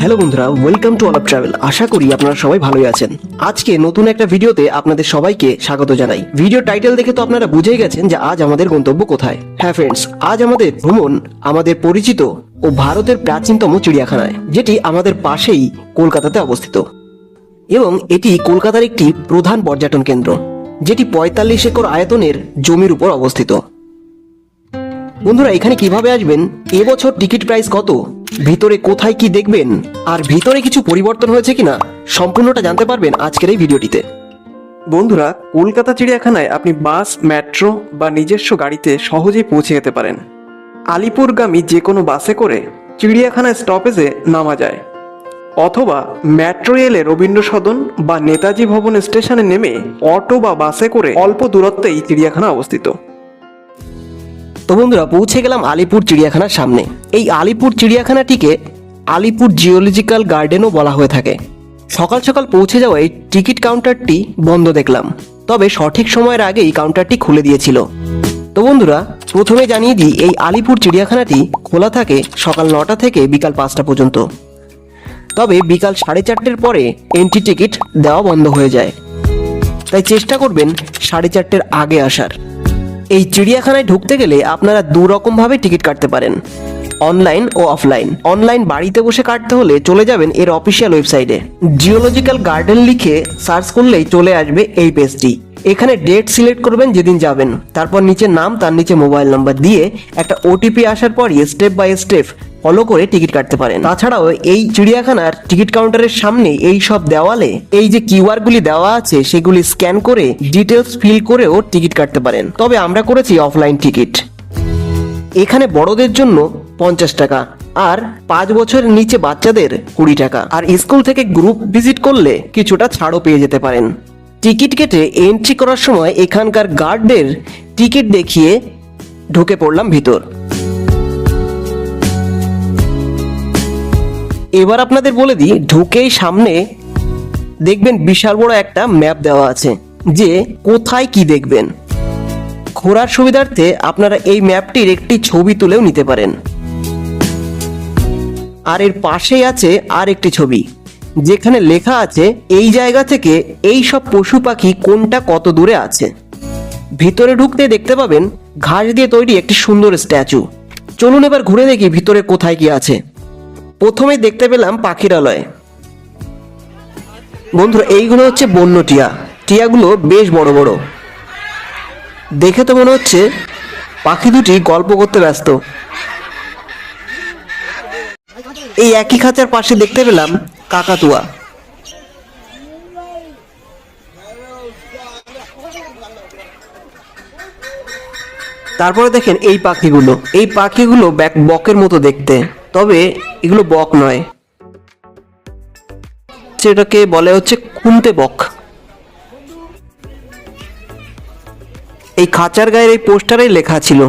Hello বন্ধুরা welcome to all travel আশা করি আপনারা সবাই ভালোই আছেন। আজকে নতুন একটা ভিডিওতে আপনাদের সবাইকে স্বাগত জানাই। ভিডিও টাইটেল দেখে তো আপনারা বুঝেই গেছেন যে আজ আমাদের গন্তব্য কোথায়। হ্যাঁ ফ্রেন্ডস আজ আমাদের ভ্রমণ আমাদের পরিচিত ও ভারতের প্রাচীনতম চিড়িয়াখানায়, যেটি আমাদের পাশেই কলকাতাতে অবস্থিত। এবং এটি কলকাতার একটি প্রধান পর্যটন কেন্দ্র, যেটি পঁয়তাল্লিশ একর আয়তনের জমির উপর অবস্থিত। বন্ধুরা, এখানে কীভাবে আসবেন? এবছর টিকিট প্রাইস কত? ভিতরে কোথায় কি দেখবেন? আর ভিতরে কিছু পরিবর্তন হয়েছে কিনা? সম্পূর্ণটা জানতে পারবেন আজকের এই ভিডিওটিতে। বন্ধুরা, কলকাতা চিড়িয়াখানায় আপনি বাস, মেট্রো বা নিজস্ব গাড়িতে সহজেই পৌঁছে যেতে পারেন। আলিপুরগামী যে কোনো বাসে করে চিড়িয়াখানায় স্টপেজে নামা যায়। অথবা মেট্রো রেলে রবীন্দ্র সদন বা নেতাজি ভবন স্টেশনে নেমে অটো বা বাসে করে অল্প দূরত্বেই চিড়িয়াখানা অবস্থিত। তো বন্ধুরা, পৌঁছে গেলাম আলিপুর চিড়িয়াখানার সামনে। এই আলিপুর চিড়িয়াখানাটিকে আলিপুর জিওলজিক্যাল গার্ডেনও বলা হয়ে থাকে। সকাল সকাল পৌঁছে যাওয়ায় টিকিট কাউন্টারটি বন্ধ দেখলাম। তবে সঠিক সময়ের আগেই কাউন্টারটি খুলে দিয়েছিল। তো বন্ধুরা, প্রথমে জানিয়ে দিই, এই আলিপুর চিড়িয়াখানাটি খোলা থাকে সকাল নটা থেকে বিকাল পাঁচটা পর্যন্ত। তবে বিকাল সাড়ে চারটের পরে এন্ট্রি টিকিট দেওয়া বন্ধ হয়ে যায়। তাই চেষ্টা করবেন সাড়ে চারটের আগে আসার। এই চিড়িয়াখানায় ঢুকতে গেলে আপনারা দু রকম ভাবে টিকিট কাটতে পারেন। অনলাইন ও অফলাইন। অনলাইন বাড়িতে বসে কাটতে হলে চলে যাবেন এর অফিসিয়াল ওয়েবসাইটে। জিওলজিক্যাল গার্ডেন লিখে সার্চ করলেই চলে আসবে এই পেজটি। এখানে ডেট সিলেক্ট করবেন যেদিন যাবেন। তারপর নিচে নাম, তার নিচে মোবাইল নাম্বার দিয়ে একটা ওটিপি আসার পরই স্টেপ বাই স্টেপ ফলো করে টিকিট কাটতে পারেন। তাছাড়াও এই চিড়িয়াখানার টিকিট কাউন্টারের সামনে এই সব দেওয়ালে এই যে কিউআর গুলি দেওয়া আছে, সেগুলি স্ক্যান করে ডিটেলস ফিল করেও টিকিট কাটতে পারেন। তবে আমরা করেছি অফলাইন টিকিট এখানে বড়দের জন্য পঞ্চাশ টাকা আর পাঁচ বছরের নিচে বাচ্চাদের কুড়ি টাকা। আর স্কুল থেকে গ্রুপ ভিজিট করলে কিছুটা ছাড়ও পেয়ে যেতে পারেন। টিকিট কেটে এন্ট্রি করার সময় এখানকার গার্ডদের টিকিট দেখিয়ে ঢুকে পড়লাম ভিতর। এবার আপনাদের বলে দিই, ঢুকেই সামনে দেখবেন বিশাল বড় একটা ম্যাপ দেওয়া আছে, যে কোথায় কি দেখবেন। ঘোরার সুবিধার্থে আপনারা এই ম্যাপটির একটি ছবি তুলেও নিতে পারেন। আর এর পাশেই আছে আর একটি ছবি। যেখানে লেখা আছে, এই জায়গা থেকে এই সব পশু পাখি কোনটা কত দূরে আছে? ভিতরে ঢুকতে দেখতে পাবেন ঘাস দিয়ে তৈরি একটি সুন্দর স্ট্যাচু। চলুন এবার ঘুরে দেখি ভিতরে কোথায় কি আছে। প্রথমে দেখতে পেলাম পাখিরালয়। বন্ধুরা, এইগুলো হচ্ছে বন্য টিয়া। টিয়াগুলো বেশ বড় বড়। দেখে তো মনে হচ্ছে পাখি দুটি গল্প করতে ব্যস্ত। এই একই খাঁচার পাশে দেখতে পেলাম কাকাতুয়া। তারপরে দেখেন এই পাখিগুলো। এই পাখিগুলো ব্যাক- বকের মতো দেখতে। তবে এগুলো বক নয়। সেটাকে বলে হচ্ছে খুনতে বক। এই খাঁচার গায়ের এই পোস্টারেই লেখা ছিল।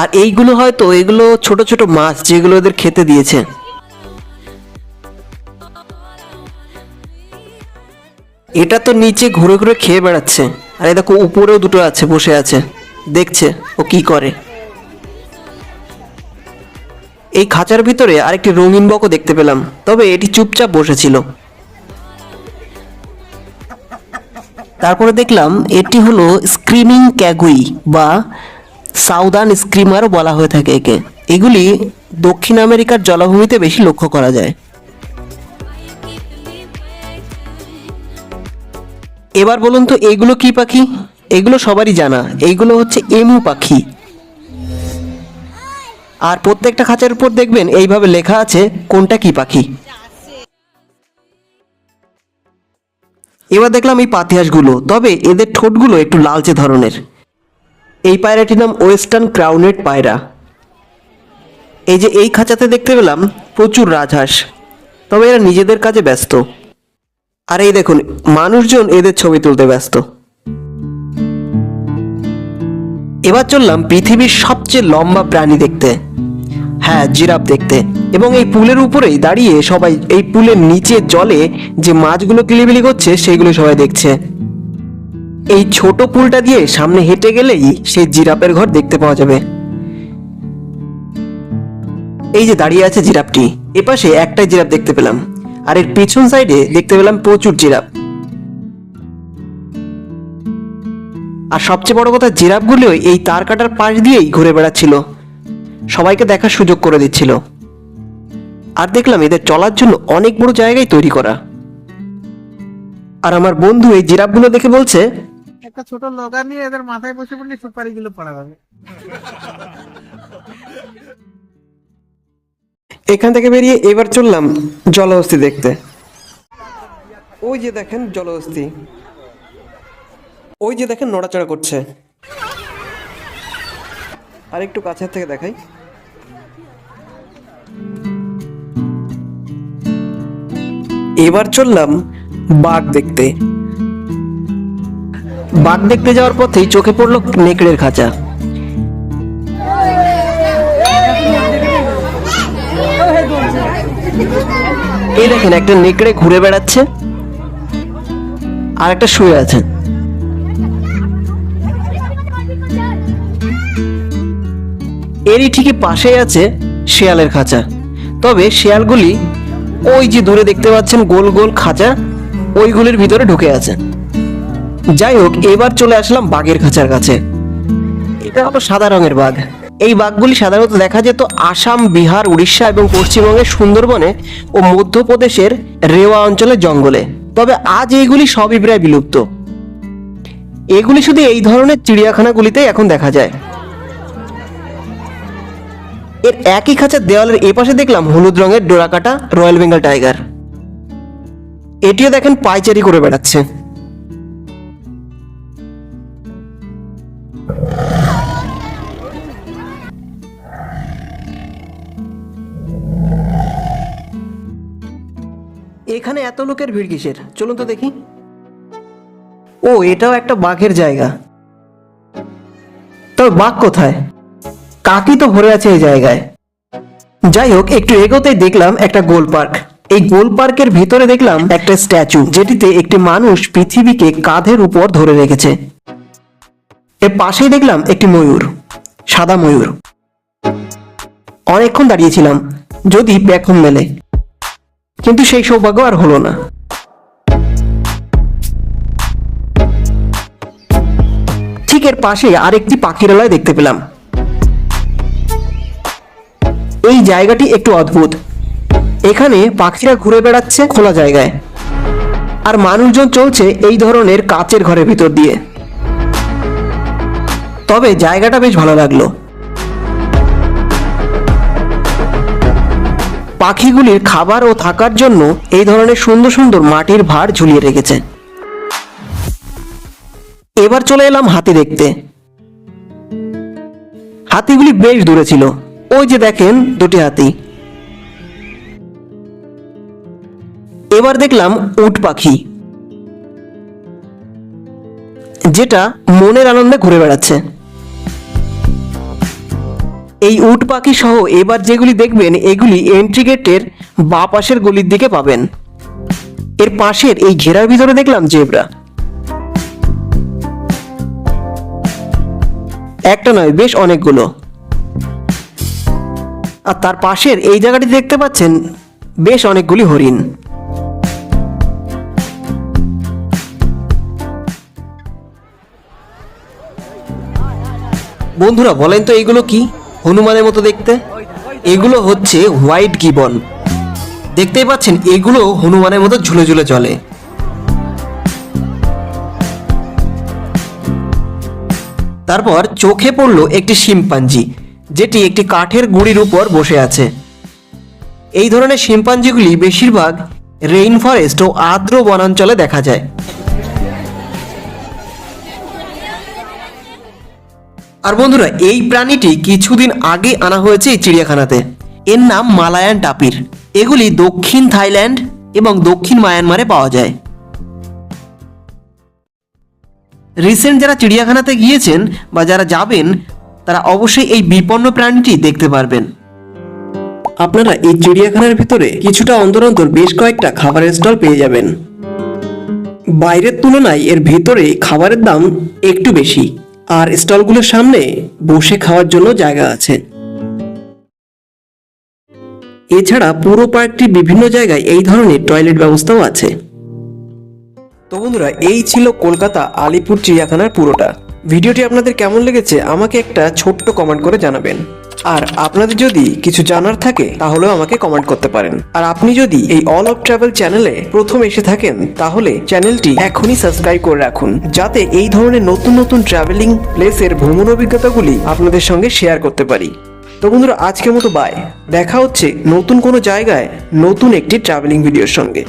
আর এইগুলো হয়তো, এগুলো ছোট ছোট মাছ যেগুলো ওদের খেতে দিয়েছে। এটা তো নিচে ঘুরে ঘুরে খেয়ে বেড়াচ্ছে। আর এই দেখো, উপরেও দুটো আছে, বসে আছে। দেখছে ও কি করে। এই খাঁচার ভিতরে আরেকটি রঙিন বকও দেখতে পেলাম। তবে এটি চুপচাপ বসেছিল। তারপরে দেখলাম এটি হলো স্ক্রিমিং ক্যাগুই বা সাউদার্ন স্ক্রিমারও বলা হয়ে থাকে একে। এগুলি দক্ষিণ আমেরিকার জলাভূমিতে বেশি লক্ষ্য করা যায়। এবার বলুন তো এইগুলো কি পাখি? এগুলো সবারই জানা। এইগুলো হচ্ছে এমু পাখি। আর প্রত্যেকটা খাঁচার উপর দেখবেন এইভাবে লেখা আছে কোনটা কি পাখি। এবার দেখলাম এই পাতিহাঁসগুলো। তবে এদের ঠোঁটগুলো একটু লালচে ধরনের। এই পায়রাটির নাম ওয়েস্টার্ন ক্রাউনেড পায়রা। এই যে এই খাঁচাতে দেখতে পেলাম প্রচুর রাজহাঁস। তবে এরা নিজেদের কাজে ব্যস্ত। আর এই দেখুন, মানুষজন এদের ছবি তুলতে ব্যস্ত। এবার চললাম পৃথিবীর সবচেয়ে লম্বা প্রাণী দেখতে। হ্যাঁ জিরাফ দেখতে। এবং এই পুলের উপরেই দাঁড়িয়ে সবাই, এই পুলের নিচে জলে যে মাছগুলো কিলিবিলি করছে, সেইগুলো সবাই দেখছে। এই ছোট পুলটা দিয়ে সামনে হেঁটে গেলেই সেই জিরাফের ঘর দেখতে পাওয়া যাবে। এই যে দাঁড়িয়ে আছে জিরাফটি, এপাশে একটাই জিরাফ দেখতে পেলাম, আর এর পিছন সাইডে দেখতে পেলাম প্রচুর জিরাফ। আর সবচেয়ে বড় কথা জিরাফগুলিও এই তার কাটার পাশ দিয়েই ঘুরে বেড়াচ্ছিল। সবাইকে দেখার সুযোগ করে দিচ্ছিল। আর দেখলাম এদের চলার জন্য অনেক বড় জায়গায় তৈরি করা। আর আমার বন্ধু এই জিরাফগুলো দেখে বলছে একটা ছোট লগা নিয়ে এদের মাথায় বসে পড়লে সুপারি গুলো পড়া যাবে এখান থেকে বেরিয়ে এবার চললাম জলহস্তি দেখতে। ওই যে দেখেন জলহস্তি। ওই যে দেখেন নড়াচড়া করছে। আর একটু কাছের থেকে দেখাই। এবার চললাম বাঘ দেখতে। বাঘ দেখতে যাওয়ার পথেই চোখে পড়ল নেকড়ের খাঁচা। এই দেখেন, একটা নেকড়ে ঘুরে বেড়াচ্ছে আর একটা শুয়ে আছে। এরই ঠিকই পাশেই আছে শেয়ালের খাঁচা। তবে শেয়ালগুলি ওই যে দূরে দেখতে পাচ্ছেন গোল গোল খাঁচা, ওইগুলির ভিতরে ঢুকে আছে। যাই হোক এবার চলে আসলাম বাঘের খাঁচার কাছে। এটা হলো সাদা রঙের বাঘ। এই বাঘগুলি সাধারণত দেখা যেত আসাম, বিহার, উড়িষ্যা এবং পশ্চিমবঙ্গের সুন্দরবনে ও মধ্যপ্রদেশের রেওয়া অঞ্চলের জঙ্গলে। তবে আজ এইগুলি সবই প্রায় বিলুপ্ত। এগুলি শুধু এই ধরনের চিড়িয়াখানাগুলিতেই এখন দেখা যায়। এর একই খাঁচার দেওয়ালের এপাশে দেখলাম হলুদ রঙের ডোরাকাটা রয়্যাল বেঙ্গল টাইগার। এটিও দেখেন পাইচারি করে বেড়াচ্ছে। এখানে এত লোকের ভিড় কিসের? চলুন তো দেখি। ও, এটাও একটা বাঘের জায়গা। তবে বাঘ কোথায়? কাকি তো ভরে আছে এই জায়গায়। যাই হোক, একটু এগোতেই দেখলাম একটা গোল পার্ক। এই গোল পার্কের ভিতরে দেখলাম একটা স্ট্যাচু, যেটিতে একটি মানুষ পৃথিবীকে কাঁধের উপর ধরে রেখেছে। এর পাশেই দেখলাম একটি ময়ূর, সাদা ময়ূর। অনেকক্ষণ দাঁড়িয়েছিলাম যদি পেখম মেলে। কিন্তু সেই সৌভাগ্য আর হলো না। ঠিক এর পাশে আরেকটি পাখিরালয় দেখতে পেলাম। এই জায়গাটি একটু অদ্ভুত। এখানে পাখিরা ঘুরে বেড়াচ্ছে খোলা জায়গায়। আর মানুষজন চলছে এই ধরনের কাচের ঘরের ভিতর দিয়ে। তবে জায়গাটা বেশ ভালো লাগল। পাখিগুলির খাবার ও থাকার জন্য এই ধরনের সুন্দর সুন্দর মাটির ভার ঝুলিয়ে রেখেছে। এবার চলে এলাম হাতি দেখতে। হাতিগুলি বেশ দূরে ছিল। ওই যে দেখেন দুটি হাতি। এবার দেখলাম উট পাখি। যেটা মনের আনন্দে ঘুরে বেড়াচ্ছে। এই উট পাখি সহ এবার যেগুলি দেখবেন, এগুলি এন্ট্রি গেটের বা পাশের গলির দিকে পাবেন। এর পাশের এই ঘেরার ভিতরে দেখলাম জেব্রা। একটা নয়, বেশ অনেকগুলো। আর তার পাশের এই জায়গাটি দেখতে পাচ্ছেন, বেশ অনেকগুলি হরিণ। বন্ধুরা, বলেন তো এইগুলো কি? হনুমানের মতো দেখতে? এগুলো হচ্ছে হোয়াইট গিবন। দেখতেই পাচ্ছেন, এগুলো হনুমানের মতো ঝুলে ঝুলে চলে। তারপর চোখে পড়ল একটি শিম্পাঞ্জি, যেটি একটি কাঠের গুঁড়ির উপর বসে আছে। এই ধরনের শিম্পাঞ্জিগুলি বেশিরভাগ রেইন ফরেস্ট ও আর্দ্র বনাঞ্চলে দেখা যায়। আর বন্ধুরা, এই প্রাণীটি কিছুদিন আগে আনা হয়েছে এই চিড়িয়াখানাতে। এর নাম মালায়ান টাপির। এগুলি দক্ষিণ থাইল্যান্ড এবং দক্ষিণ মায়ানমারে পাওয়া যায়। রিসেন্ট যারা চিড়িয়াখানাতে গিয়েছেন বা যারা যাবেন, তারা অবশ্যই এই বিপন্ন প্রাণীটি দেখতে পারবেন। আপনারা এই চিড়িয়াখানার ভিতরে কিছুটা অন্তর অন্তর বেশ কয়েকটা খাবারের স্টল পেয়ে যাবেন। বাইরের তুলনায় এর ভেতরে খাবারের দাম একটু বেশি। আর স্টলগুলোর সামনে বসে খাওয়ার জন্য জায়গা আছে। এছাড়া পুরো পার্কটি বিভিন্ন জায়গায় এই ধরনের টয়লেট ব্যবস্থাও আছে। তো বন্ধুরা, এই ছিল কলকাতা আলিপুর চিড়িয়াখানার পুরোটা। ভিডিওটি আপনাদের কেমন লেগেছে আমাকে একটা ছোট্ট কমেন্ট করে জানাবেন। আর আপনাদের যদি কিছু জানার থাকে, তাহলেও আমাকে কমেন্ট করতে পারেন। আর আপনি যদি এই অল অফ ট্রাভেল চ্যানেলে প্রথম এসে থাকেন, তাহলে চ্যানেলটি এখনই সাবস্ক্রাইব করে রাখুন, যাতে এই ধরনের নতুন নতুন ট্রাভেলিং প্লেসের ভ্রমণ অভিজ্ঞতাগুলি আপনাদের সঙ্গে শেয়ার করতে পারি। তো বন্ধুরা, আজকের মতো বাই দেখা হচ্ছে নতুন কোনো জায়গায় নতুন একটি ট্রাভেলিং ভিডিওর সঙ্গে।